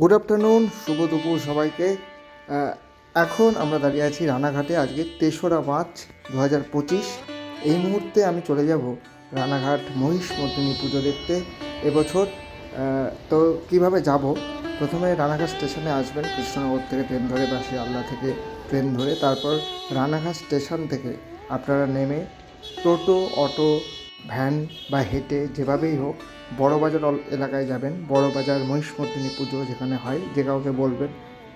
Good afternoon শুভ দুপুর সবাইকে। এখন আমরা দাঁড়িয়ে আছি রানাঘাটে, আজকে তেসরা মার্চ দু হাজার পঁচিশ। এই মুহূর্তে আমি চলে যাব রানাঘাট মহিষ মর্দিনী পুজো দেখতে এবছর। তো কীভাবে যাব? প্রথমে রানাঘাট স্টেশনে আসবেন, কৃষ্ণনগর থেকে ট্রেন ধরে বা শিয়ালদা থেকে ট্রেন ধরে। তারপর রানাঘাট স্টেশন থেকে আপনারা নেমে টোটো, অটো ভ্যান বা হেঁটে যেভাবেই হোক বড়বাজার এলাকায় যাবেন। বড়বাজার মহিষমর্দিনী পুজো যেখানে হয়, যে কাউকে বলবেন,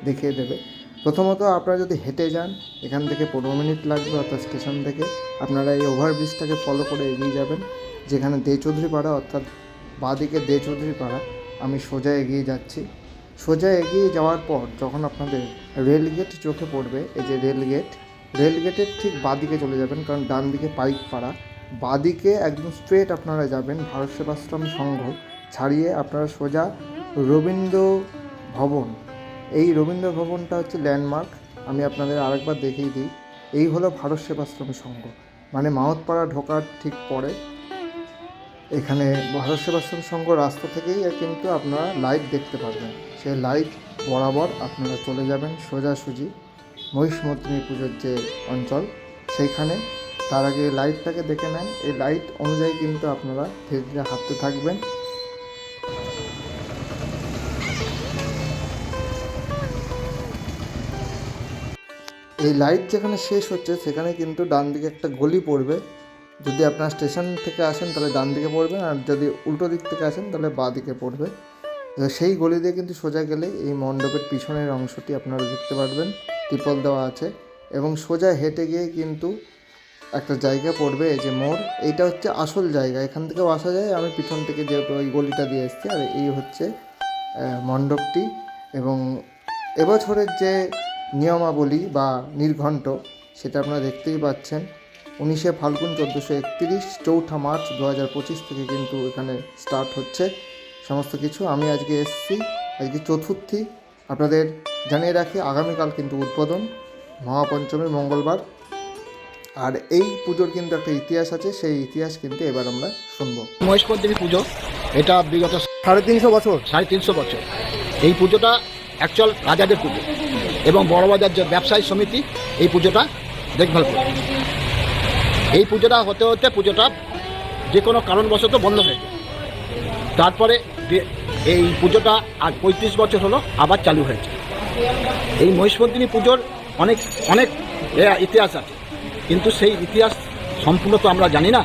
দেখিয়ে দেবে। প্রথমত আপনারা যদি হেঁটে যান, এখান থেকে পনেরো মিনিট লাগবে অর্থাৎ স্টেশন থেকে। আপনারা এই ওভারব্রিজটাকে ফলো করে এগিয়ে যাবেন, যেখানে দে চৌধুরী পাড়া অর্থাৎ বাঁদিকে দে চৌধুরী পাড়া আমি সোজা এগিয়ে যাচ্ছি। সোজা এগিয়ে যাওয়ার পর যখন আপনাদের রেলগেট চোখে পড়বে, এই যে রেলগেট রেলগেটের ঠিক বাঁদিকে চলে যাবেন, কারণ ডান দিকে পাইক পাড়া বাঁদিকে একদম স্ট্রেট আপনারা যাবেন ভারত সেবাশ্রম সংঘ, ছাড়িয়ে আপনারা সোজা রবীন্দ্র ভবন। এই রবীন্দ্র ভবনটা হচ্ছে ল্যান্ডমার্ক আমি আপনাদের আরেকবার দেখিয়ে দিই। এই হলো ভারত সেবাশ্রম সংঘ মানে মাহতপাড়া ঢোকার ঠিক পরে। এখানে ভারত সেবাশ্রম সংঘ রাস্তা থেকেই কিন্তু আপনারা লাইট দেখতে পারবেন। সেই লাইট বরাবর আপনারা চলে যাবেন সোজাসুজি মহিষমর্দিনী পুজোর যে অঞ্চল, সেইখানে তার আগে লাইটটাকে দেখে নেন। এই লাইট অনুযায়ী কিন্তু আপনারা ধীরে ধীরে হাঁটতে থাকবেন। এই লাইট যেখানে শেষ হচ্ছে, সেখানে কিন্তু ডান দিকে একটা গলি পড়বে। যদি আপনার স্টেশন থেকে আসেন, তাহলে ডান দিকে পড়বেন। আর যদি উল্টো দিক থেকে আসেন, তাহলে বাঁ দিকে পড়বে সেই গলি দিয়ে কিন্তু সোজা গেলে এই মণ্ডপের পিছনের অংশটি আপনারা দেখতে পারবেন। টিপল দেওয়া আছে। এবং সোজা হেঁটে গিয়ে কিন্তু একটা জায়গা পড়বে, এই যে মোড়, এইটা হচ্ছে আসল জায়গা। এখান থেকেও আসা যায়। আমি পিছন থেকে যেহেতু ওই গলিটা দিয়ে এসেছি, আর এই হচ্ছে মণ্ডপটি। এবং এবছরের যে নিয়মাবলী বা নির্ঘণ্ট, সেটা আপনারা দেখতেই পাচ্ছেন। উনিশে ফাল্গুন চোদ্দোশো একত্রিশ, চৌঠা মার্চ দু হাজার পঁচিশ থেকে কিন্তু এখানে স্টার্ট হচ্ছে সমস্ত কিছু। আমি আজকে এসেছি, আজকে চতুর্থী। আপনাদের জানিয়ে রাখি, আগামীকাল কিন্তু উদ্বোধন। মহাপঞ্চমী, মঙ্গলবার। আর এই পুজোর কিন্তু একটা ইতিহাস আছে সেই ইতিহাস কিন্তু এবার আমরা শুনব। মহেশপদ্মী পুজো এটা বিগত সাড়ে তিনশো বছর। সাড়ে তিনশো বছর। এই পুজোটা অ্যাকচুয়াল রাজাদের পুজো এবং বড়বাজার যে ব্যবসায়ী সমিতি এই পুজোটা দেখভাল করে। এই পুজোটা হতে হতে পুজোটা যে কোনো কারণবশত বন্ধ হয়ে যায়। তারপরে এই পুজোটা আর পঁয়ত্রিশ বছর হলো আবার চালু হয়েছে। এই মহিষমর্দিনী পুজোর অনেক অনেক ইতিহাস আছে। কিন্তু সেই ইতিহাস সম্পূর্ণ তো আমরা জানি না।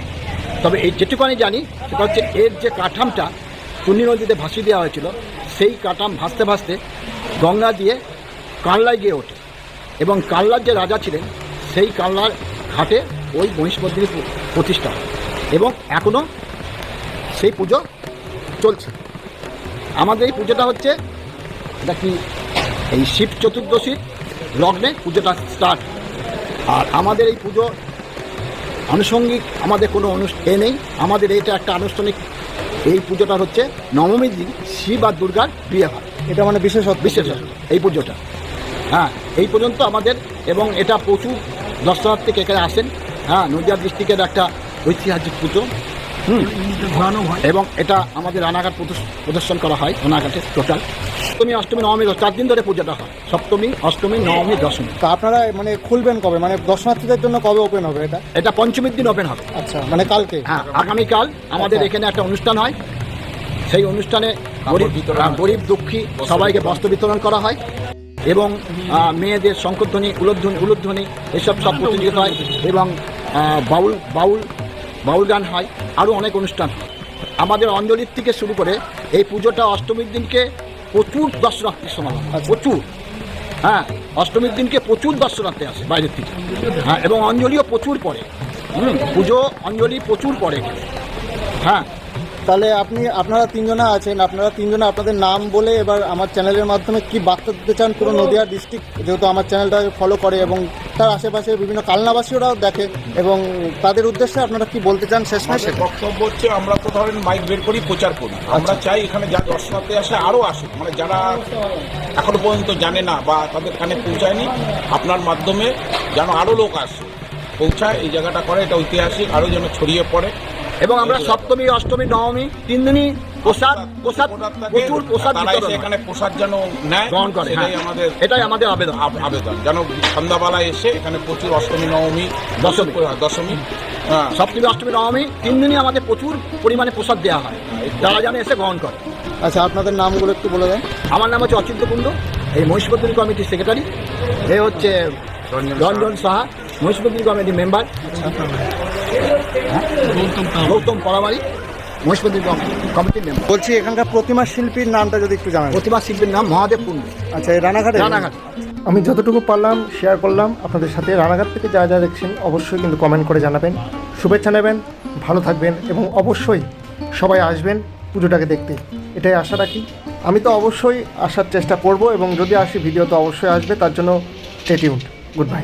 তবে এই যেটুকুনি জানি, সেটা হচ্ছে এর যে কাঠামটা চুন্নি নদীতে ভাসিয়ে দেওয়া হয়েছিল, সেই কাঠাম ভাসতে ভাসতে গঙ্গা দিয়ে কানলায় গিয়ে ওঠে এবং কানলার যে রাজা ছিলেন, সেই কানলার ঘাটে ওই মহিষমর্দিনী পু- প্রতিষ্ঠা এবং এখনও সেই পুজো চলছে। আমাদের এই পুজোটা হচ্ছে, এটা কি এই শিব চতুর্দশীর লগ্নে পুজোটা স্টার্ট আর আমাদের এই পুজো আনুষঙ্গিক আমাদের কোনো অনুষ্ঠান এ নেই। আমাদের এটা একটা আনুষ্ঠানিক এই পুজোটা হচ্ছে নবমীর দিন শিব আর দুর্গার বিয়ে হয়। এটা মানে বিশেষত্ব। বিশেষ এই পুজোটা। হ্যাঁ এই পর্যন্ত আমাদের এবং এটা প্রচুর দর্শনার্থী এখানে আসেন। হ্যাঁ নদিয়া ডিস্ট্রিক্টের একটা ঐতিহাসিক পুজো। হুম এবং এটা আমাদের রানাঘাট প্রদর্শ- প্রদর্শন করা হয় রানাঘাটে টোটাল। সপ্তমী অষ্টমী নবমী চার দিন ধরে পুজোটা হয়। সপ্তমী অষ্টমী নবমী দশমী। তা আপনারা মানে খুলবেন কবে? মানে দর্শনার্থীদের জন্য কবে ওপেন হবে এটা? এটা পঞ্চমীর দিন ওপেন হবে। আচ্ছা মানে কালকে? হ্যাঁ আগামীকাল আমাদের আচ্ছা। এখানে একটা অনুষ্ঠান হয়। সেই অনুষ্ঠানে গরিব আহ, গরিব দুঃখী সবাইকে বস্ত্র বিতরণ করা হয় এবং মেয়েদের শঙ্করধ্বনি উলধ্বনি উলুধ্বনি এসব সব প্রতিযোগিতা হয় এবং বাউল বাউল বাউল গান হয়। আরও অনেক অনুষ্ঠান হয়। আমাদের অঞ্জলির থেকে শুরু করে এই পুজোটা অষ্টমীর দিনকে প্রচুর দর্শনার্থী সমাগম হয়, প্রচুর। হ্যাঁ অষ্টমীর দিনকে প্রচুর দর্শনার্থী আসে বাইরের থেকে হ্যাঁ এবং অঞ্জলিও প্রচুর পড়ে। হুম পুজো অঞ্জলি প্রচুর পড়ে। হ্যাঁ তাহলে আপনি আপনারা তিনজনা আছেন আপনারা তিনজনা আপনাদের নাম বলে এবার আমার চ্যানেলের মাধ্যমে কি বার্তা দিতে চান পুরো নদিয়া ডিস্ট্রিক্ট যেহেতু আমার চ্যানেলটা ফলো করে এবং তার আশেপাশে বিভিন্ন কালনাবাসীরাও দেখে এবং তাদের উদ্দেশ্যে আপনারা কি বলতে চান শেষ মাসে বক্তব্য হচ্ছে আমরা তো ধরেন মাইক বের করি প্রচার করি। আমরা চাই এখানে যা দর্শনার্থী আসে আরও আসুক। মানে যারা এখনও পর্যন্ত জানে না বা তাদের কানে পৌঁছায়নি আপনার মাধ্যমে যেন আরও লোক আসে পৌঁছায় এই জায়গাটা করে এটা ঐতিহাসিক আরও যেন ছড়িয়ে পড়ে। এবং আমরা সপ্তমী অষ্টমী নবমী তিন দিনই প্রসাদ প্রসাদ প্রচুর প্রসাদ হয়। এখানে প্রসাদ যেন নেয় গ্রহণ করে হ্যাঁ। আমাদের এটাই আমাদের আবেদন। আবেদন। যেন সন্ধ্যাবেলায় এসে এখানে প্রচুর অষ্টমী নবমী দশমী। দশমী হ্যাঁ সপ্তমী অষ্টমী নবমী তিন দিনই আমাদের প্রচুর পরিমাণে প্রসাদ দেওয়া হয়। তারা যেন এসে গ্রহণ করে। আচ্ছা আপনাদের নামগুলো একটু বলে দেন। আমার নাম হচ্ছে অচিন্ত কুণ্ড এই মহিষপত্রী কমিটির সেক্রেটারি। এ হচ্ছে রঞ্জন সাহা। মহিষপত্রী কমিটির মেম্বার গৌতম পরামারি মহিষপত্রী কমিটির মেম্বার বলছি এখানকার প্রতিমা শিল্পীর নামটা যদি একটু জানান। প্রতিমা শিল্পীর নাম মহাদেব কুণ্ড আচ্ছা এই রানাঘাটে? রানাঘাট। আমি যতটুকু পারলাম শেয়ার করলাম আপনাদের সাথে রানাঘাট থেকে যা যা দেখছেন অবশ্যই কিন্তু কমেন্ট করে জানাবেন। শুভেচ্ছা নেবেন ভালো থাকবেন এবং অবশ্যই সবাই আসবেন পুজোটাকে দেখতে। এটাই আশা রাখি। আমি তো অবশ্যই আসার চেষ্টা করব এবং যদি আসি ভিডিও তো অবশ্যই আসবে তার জন্য স্টেটিউড গুড বাই